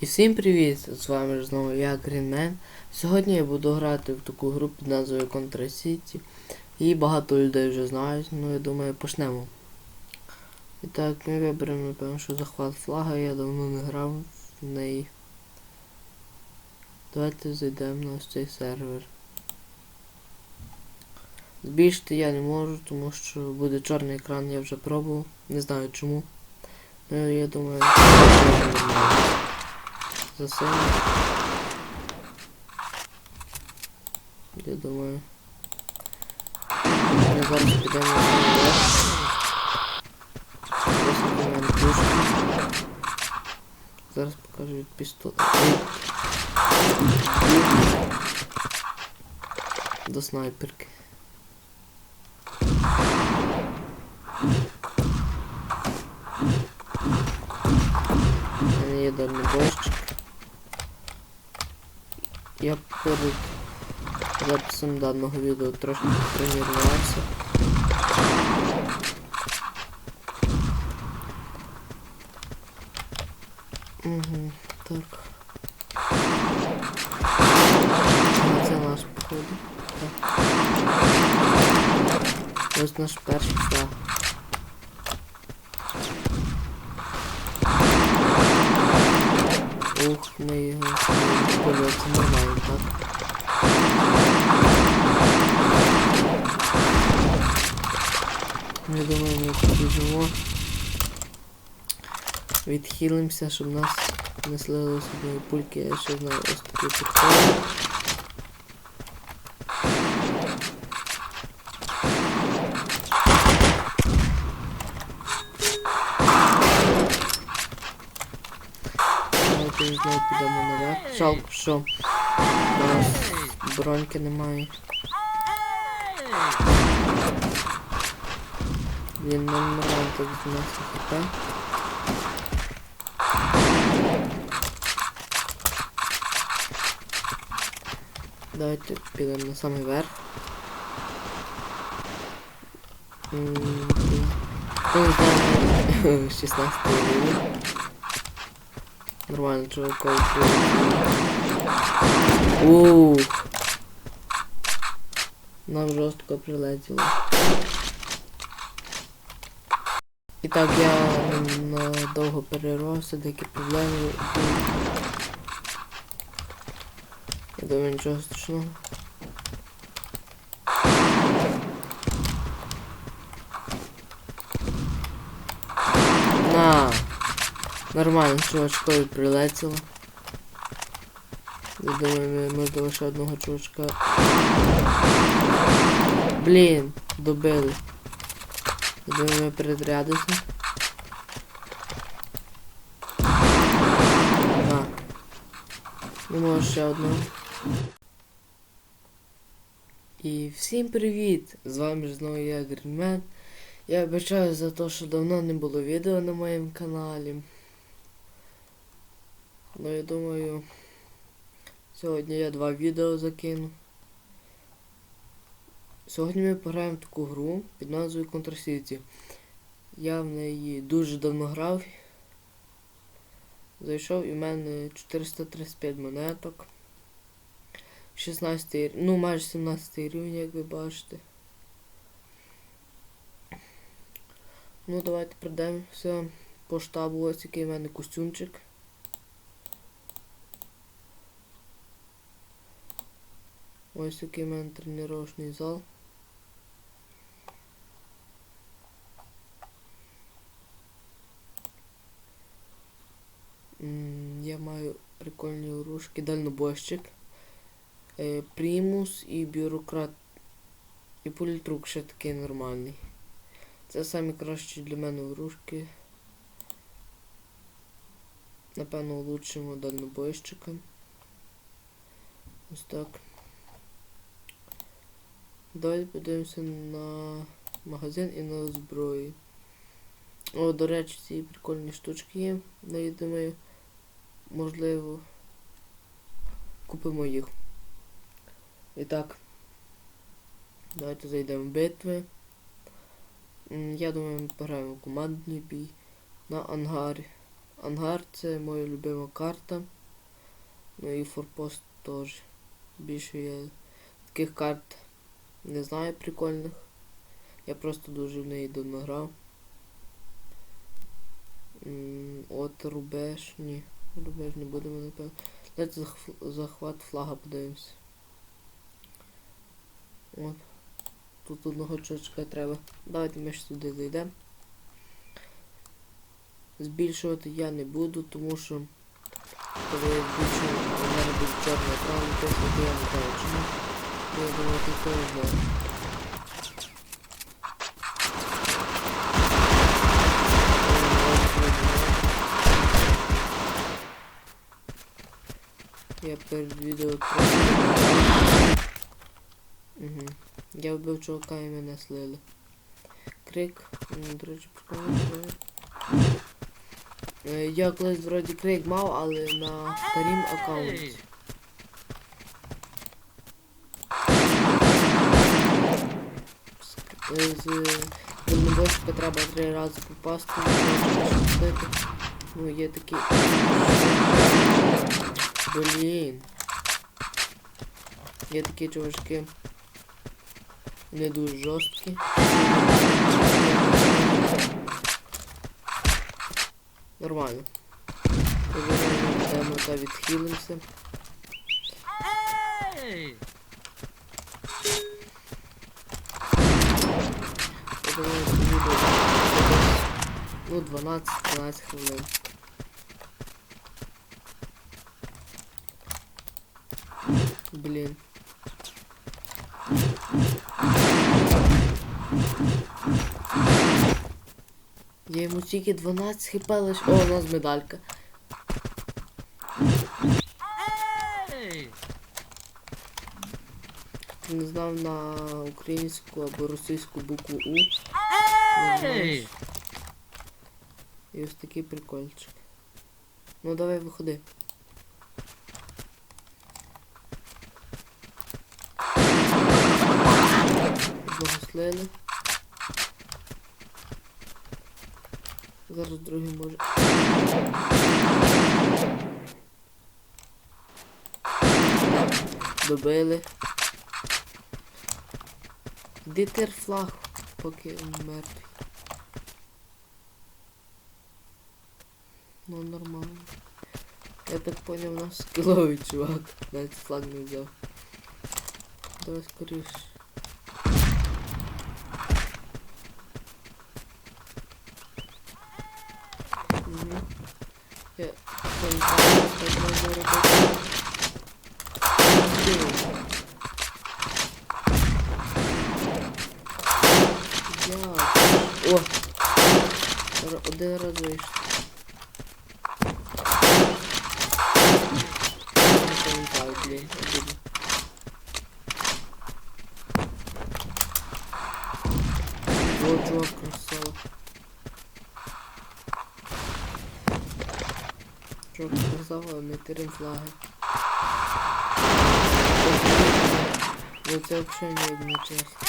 І всім привіт! З вами знову я Greenman. Сьогодні я буду грати в таку гру під назвою Contra City. Її багато людей вже знають, ну я думаю почнемо. І так, ми виберемо, напевно, що захват флага, я давно не грав в неї. Давайте зайдемо на ось цей сервер. Збільшити я не можу, тому що буде чорний екран, я вже пробував. Не знаю чому. Ну я думаю, за сильно. Я думаю. Ми зараз підемо на наверх. Ось у мене пушка. Зараз покажу від пістолета. До снайперки. У мене є дальнобойщик. Я перед записом даного відео трошки тренувався. Угу, так. Це наш походу. Ось наш перший флаг. Ух, ми його це нормально, так? Я думаю, ми побіжимо. Відхилимося, щоб нас не слили собі пульки, я ще знаю ось такий підход. Давайте знову підемо наверх. Жалко, що нас броньки немає. Він нормально так 12 хп. Давайте підемо на самий верх. М, Хто не знає, 16 рівень. Нормально, чуваков. Ух. Нам жорстко прилетіло. І так, я надовго перервався, деякі проблеми. Я думаю, нічого страшного. На! Нормально, чувачкові прилетіло. Думаю, можливо ще одного чувачка. Блін, добили. Думаю, ми передрядися. На. Може ще одного. І всім привіт! З вами знову я Грінмен. Я вибачаю за те, що давно не було відео на моєму каналі. Ну я думаю, сьогодні я два відео закину. Сьогодні ми пограємо таку гру під назвою Contra City. Я в неї дуже давно грав. Зайшов і в мене 435 монеток. 16 ну майже 17 рівень, як ви бачите. Ну давайте пройдемося по штабу, ось який в мене костюмчик. Ось такий в мене тренувальний зал. Я маю прикольні оружки, дальнобойщик, е, примус і бюрократ. І політрук ще такий нормальний. Це самі кращі для мене оружки. Напевно, улучшимо дальнобойщика. Ось так. Давайте подивимося на магазин і на зброю. О, до речі, ці прикольні штучки є. Ну, я думаю, можливо, купимо їх. І так, давайте зайдемо в битви. Я думаю, ми пограємо в командний бій на ангарі. Ангар це моя любима карта. Ну і форпост теж. Більше я таких карт не знаю прикольних. Я просто дуже в неї давно грав. От рубеж. Ні, рубеж не будемо напевно. Давайте захват флага подивимось. От. Тут одного чочка треба. Давайте ми ж сюди зайдемо. Збільшувати я не буду, тому що коли я збільшую, у мене буде чорний екран, виписувати я не знаю чому. Я думаю, ти це знає. Я перед відео. Угу. Я вбив чувака і мене слили. Крик. До речі, прикольно. Я колись вроді крик мав, але на старім аккаунті. З дальнобойщика треба три рази попасти. Ну, є такі. Блін. Є такі чувачки. Не дуже жорсткі. Нормально. Йдемо та відхилимося. Я думаю, це відео буде десь, ну 12-13 хвилин. Блін. Я йому тільки 12 хп лиш. О, у нас медалька. Не знав на українську або російську букву У. Не. І ось такий прикольчик. Ну давай виходи. Одного слили. Зараз другий може. Добили. Дитер флаг, поки він мертвий. Ну нормально. Я так понял, у нас скіловий чувак. Навіть флаг не взяв. Давай скоріше. Мгм. Я пам'ятаю, що треба робити. Блін. Як? О! Р- Один раз вийшло. Не пам'ятаю, блін, обідно. О, чувак, красава. Чувак, красава, ми тирим флаги. Ну це взагалі не одно чесно.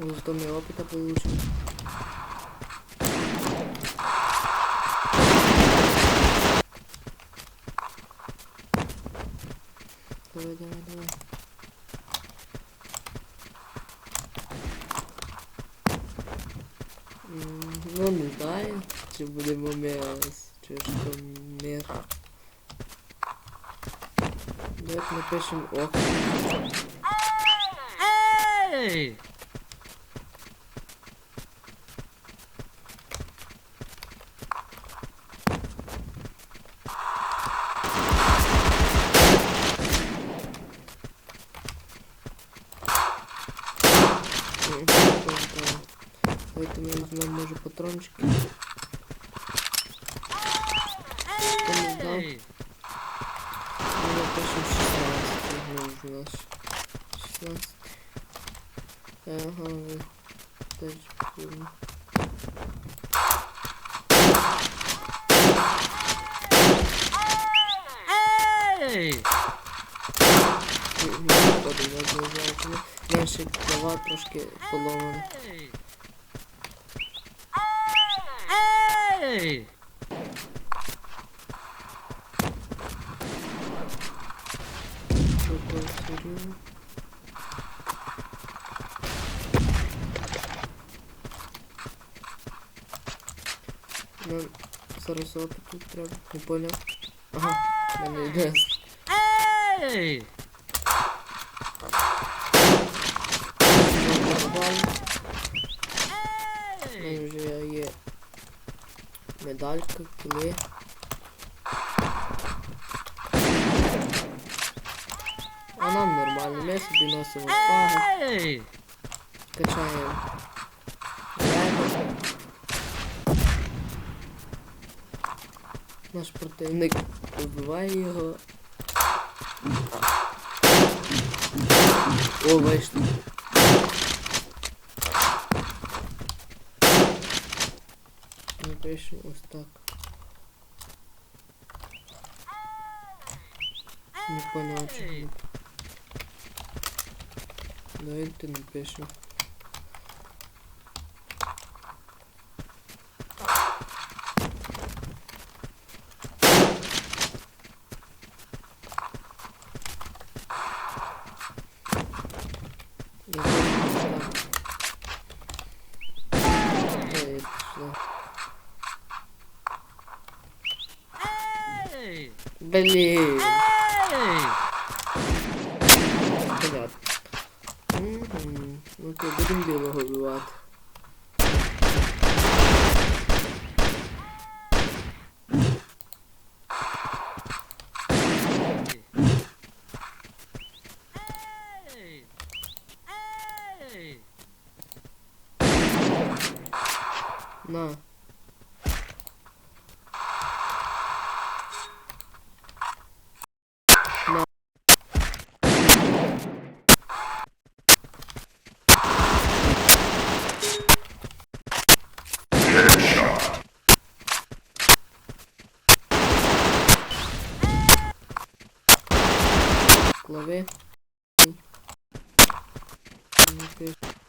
Зато мы опыта получим. Давай, давай, давай. Ну, не знаю, чи будемо ми з чешком мир. Давайте напишемо ок. М, так, так. Давайте ми візьмемо, може, патрончики. Хто не знав? Ми напишемо 16. Ну, у нас 16. Ага, ви теж прикольно. Не виходить, я не знаю, чому. Менше клава трошки поломана. Ей! Такой серію. Нам зараз опит тут треба. Не поняв. Ага, в мене йде. Ей! У мене вже є медалька, кіли. А нам нормально, собі носимо фаги, качаємо. Наш противник вбиває його. О, вийшло. Ми пишемо ось так. Не понял, чому. Давайте напишем. Я забыл, что- Ой, это что? Ей! Блин! На. На. Лови. Окей.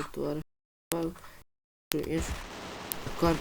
virtuales. Construir, buscar